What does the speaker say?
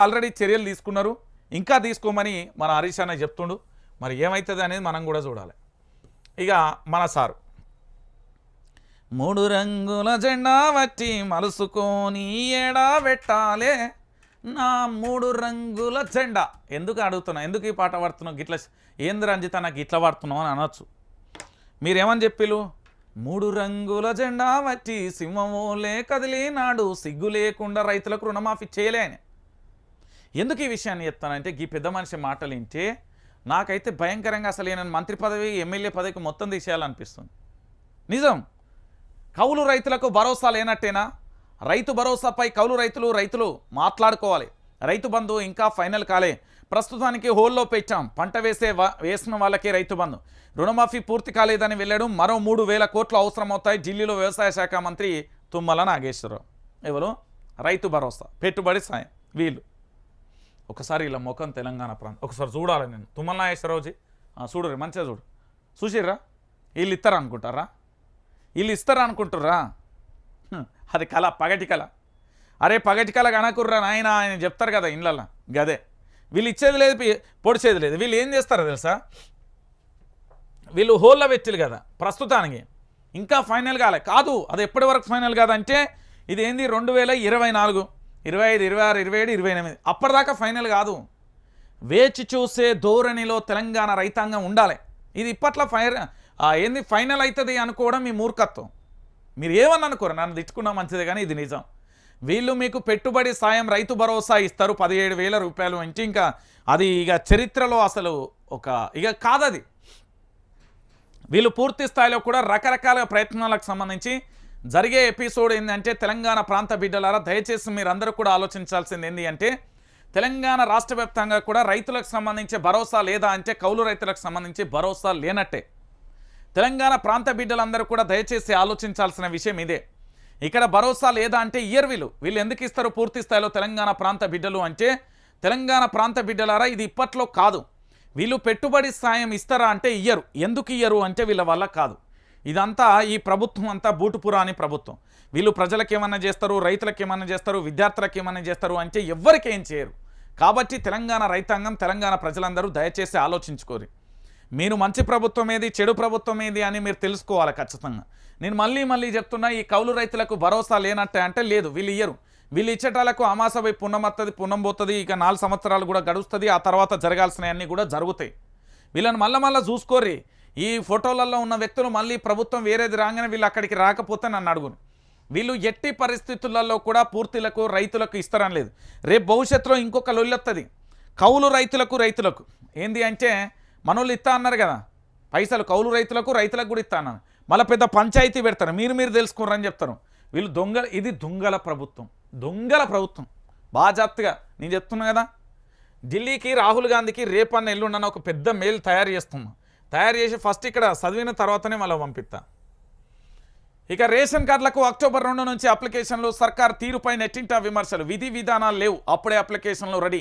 Already చర్యలు తీసుకున్నారు. ఇంకా తీసుకోమని మన హరీష్ అన్న చెప్తుండు. మరి ఏమవుతుంది అనేది మనం కూడా చూడాలి. ఇక మన సారు. మూడు రంగుల జెండా వట్టి మలుసుకొని ఏడా పెట్టాలే నా మూడు రంగుల జెండా. ఎందుకు అడుగుతున్నా ఎందుకు ఈ పాట పాడుతున్నావు? గిట్ల ఏంది రంజిత నాకు ఇట్లా పాడుతున్నావు అని అనొచ్చు. మీరేమని చెప్పిలు మూడు రంగుల జెండా వచ్చి సింహమోలే కదిలినాడు. సిగ్గు లేకుండా రైతులకు రుణమాఫీ చేయలే అని. ఎందుకు ఈ విషయాన్ని చెప్తానంటే ఈ పెద్ద మనిషి మాటలు వింటే నాకైతే భయంకరంగా అసలు నేను మంత్రి పదవి ఎమ్మెల్యే పదవికి మొత్తం తీసేయాలనిపిస్తుంది. నిజం. కౌలు రైతులకు భరోసా లేనట్టేనా? రైతు భరోసాపై కౌలు రైతులు రైతులు మాట్లాడుకోవాలి. రైతు బంధు ఇంకా ఫైనల్ కాలే. ప్రస్తుతానికి హోల్లో పెట్టాం. పంట వేసే వా- వేసిన వాళ్ళకే రైతు బంధు. రుణమాఫీ పూర్తి కాలేదని వెళ్ళాడు. మరో మూడు వేల కోట్లు అవసరమవుతాయి. ఢిల్లీలో వ్యవసాయ శాఖ మంత్రి తుమ్మల నాగేశ్వరరావు. ఎవరు? రైతు భరోసా. పెట్టుబడి సాయం. వీళ్ళు. ఒకసారి ఇలా ముఖం తెలంగాణ ప్రాంతం ఒకసారి చూడాలి నేను. తుమ్మల నాగేశ్వరరావుజీ. ఆ, మంచిగా చూడు. చూసిర్రా? వీళ్ళు ఇస్తారా అనుకుంటారా? వీళ్ళు ఇస్తారా అనుకుంటుర్రా? అది కళ పగటి కళ అరే పగటి కళ కనకుర్రా నాయన ఆయన చెప్తారు కదా ఇళ్ళల్లో గదే. వీళ్ళు ఇచ్చేది లేదు పొడిచేది లేదు. వీళ్ళు ఏం చేస్తారో తెలుసా? వీళ్ళు హోల్లో పెట్టిలు కదా ప్రస్తుతానికి. ఇంకా ఫైనల్ కాలే. కాదు అది ఎప్పటి వరకు ఫైనల్ కాదంటే ఇది ఏంది రెండు వేల ఇరవై నాలుగు. ఇరవై ఐదు ఇరవై ఆరు ఇరవై ఏడు ఇరవై ఎనిమిది. అప్పటిదాకా ఫైనల్ కాదు. వేచి చూసే ధోరణిలో తెలంగాణ రైతాంగం ఉండాలి. ఇది ఇప్పట్లో ఫైర్ ఏంది ఫైనల్ అవుతుంది అనుకోవడం మీ మూర్ఖత్వం. మీరు ఏమని అనుకోరు? నన్ను తిట్టుకున్నా మంచిదే కానీ ఇది నిజం. వీళ్ళు మీకు పెట్టుబడి సాయం రైతు భరోసా ఇస్తారు. పదిహేడు వేల రూపాయలు అంటే ఇంకా అది ఇక చరిత్రలో అసలు ఒక ఇక కాదది. వీళ్ళు పూర్తి స్థాయిలో కూడా రకరకాల ప్రయత్నాలకు సంబంధించి జరిగే ఎపిసోడ్ ఏంటంటే తెలంగాణ ప్రాంత బిడ్డలారా దయచేసి మీరందరూ కూడా ఆలోచించాల్సింది ఏంటి అంటే తెలంగాణ రాష్ట్ర వ్యాప్తంగా కూడా రైతులకు సంబంధించి భరోసా లేదా అంటే కౌలు రైతులకు సంబంధించి భరోసా లేనట్టే. తెలంగాణ ప్రాంత బిడ్డలందరూ కూడా దయచేసి ఆలోచించాల్సిన విషయం ఇదే. ఇక్కడ భరోసా లేదా అంటే ఇయర్ వీళ్ళు వీళ్ళు ఎందుకు ఇస్తారు పూర్తి స్థాయిలో తెలంగాణ ప్రాంత బిడ్డలు అంటే తెలంగాణ ప్రాంత బిడ్డలారా ఇది ఇప్పట్లో కాదు. వీళ్ళు పెట్టుబడి సాయం ఇస్తారా అంటే ఇయ్యరు. ఎందుకు ఇయ్యరు అంటే వీళ్ళ వల్ల కాదు. ఇదంతా ఈ ప్రభుత్వం అంతా బూటుపురాని ప్రభుత్వం. వీళ్ళు ప్రజలకు ఏమన్నా చేస్తారు రైతులకు ఏమన్నా చేస్తారు విద్యార్థులకు ఏమన్నా చేస్తారు అంటే ఎవ్వరికి ఏం చేయరు. కాబట్టి తెలంగాణ రైతాంగం తెలంగాణ ప్రజలందరూ దయచేసి ఆలోచించుకోరు. మీరు మంచి ప్రభుత్వం ఏది చెడు ప్రభుత్వం ఏది అని మీరు తెలుసుకోవాలి ఖచ్చితంగా. నేను మళ్ళీ మళ్ళీ చెప్తున్నా ఈ కౌలు రైతులకు భరోసా లేనట్టే అంటే లేదు వీళ్ళు ఇయ్యరు. వీళ్ళు ఇచ్చేటాలకు అమాసపై పుణ్యం వస్తుంది పుణ్యం పోతుంది ఇక నాలుగు సంవత్సరాలు కూడా గడుస్తుంది ఆ తర్వాత జరగాల్సినవన్నీ కూడా జరుగుతాయి. వీళ్ళని మళ్ళీ మళ్ళీ చూసుకోరి. ఈ ఫోటోలలో ఉన్న వ్యక్తులు మళ్ళీ ప్రభుత్వం వేరేది రాగానే వీళ్ళు అక్కడికి రాకపోతే నన్ను అడుగును. వీళ్ళు ఎట్టి పరిస్థితులలో కూడా పూర్తిలకు రైతులకు ఇస్తారని లేదు. రేపు భవిష్యత్తులో ఇంకొక లొల్లొస్తుంది కౌలు రైతులకు రైతులకు. ఏంది అంటే మనోళ్ళు ఇస్తా అన్నారు కదా. పైసలు కౌలు రైతులకు రైతులకు కూడా ఇస్తా అన్నారు మళ్ళీ పెద్ద పంచాయతీ పెడతారు. మీరు మీరు తెలుసుకున్నారని చెప్తారు. వీళ్ళు దొంగ ఇది దొంగల ప్రభుత్వం. దొంగల ప్రభుత్వం. బాగా నేను చెప్తున్నా కదా. ఢిల్లీకి రాహుల్ గాంధీకి రేపన్న ఎల్లుండన్న ఒక పెద్ద మెయిల్ తయారు చేస్తున్నా. తయారు చేసి ఫస్ట్ ఇక్కడ చదివిన తర్వాతనే మళ్ళీ పంపిస్తా. ఇక రేషన్ కార్డులకు అక్టోబర్ రెండు నుంచి అప్లికేషన్లు సర్కార్ తీరుపై నెట్టింటా విమర్శలు. విధి విధానాలు లేవు. అప్పుడే అప్లికేషన్లు రెడీ.